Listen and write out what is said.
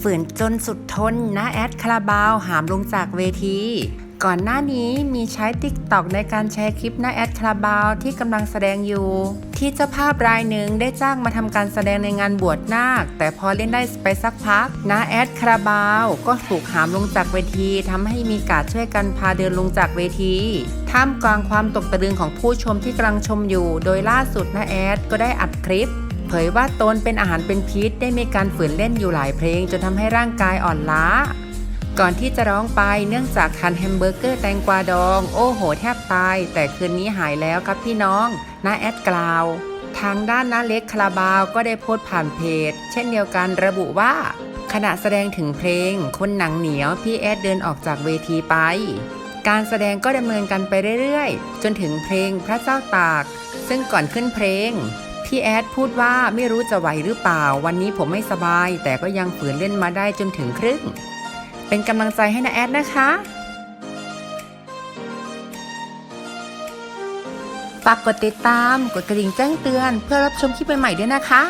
ฝืนจนสุดทนนะแอดคาราบาวหามลงจากเวที ก่อนหน้านี้มีใช้ติ๊กตอกในการแชร์คลิปน้าแอดคาราบาวที่กำลังแสดงอยู่ ที่เจ้าภาพรายหนึ่งได้จ้างมาทำการแสดงในงานบวชนาค แต่พอเล่นได้ไปสักพักน้าแอดคาราบาวก็ถูกหามลงจากเวทีทำให้มีการช่วยกันพาเดินลงจากเวทีท่ามกลางความตกตะลึงของผู้ชมที่กำลังชมอยู่ โดยล่าสุดน้าแอดก็ได้อัดคลิป เผยว่าตนเป็นอาหารเป็นพิษได้มีการฝืนเล่นอยู่หลายเพลง จนทำให้ร่างกายอ่อนล้า ก่อนที่จะร้องไปเนื่องจากทานแฮมเบอร์เกอร์แตงกวาดอง โอ้โหแทบตาย แต่คืนนี้หายแล้วครับพี่น้องน้าแอดกล่าวทางด้านน้าเล็กคาราบาวก็ได้โพสต์ผ่านเพจ เช่นเดียวกันระบุว่า ขณะแสดงถึงเพลง คนหนังเหนียวพี่แอดเดินออกจากเวทีไป การแสดงก็ดำเนินกันไปเรื่อยๆ จนถึงเพลงพระเจ้าตาก ซึ่งก่อนขึ้นเพลง พี่แอดพูดว่าไม่รู้จะไหวหรือเปล่า วันนี้ผมไม่สบาย แต่ก็ยังฝืนเล่นมาได้จนถึงครึ่ง เป็นกำลังใจให้นะแอดนะคะฝากกดติดตาม กดกระดิ่งแจ้งเตือน เพื่อรับชมคลิปใหม่ๆด้วยนะคะ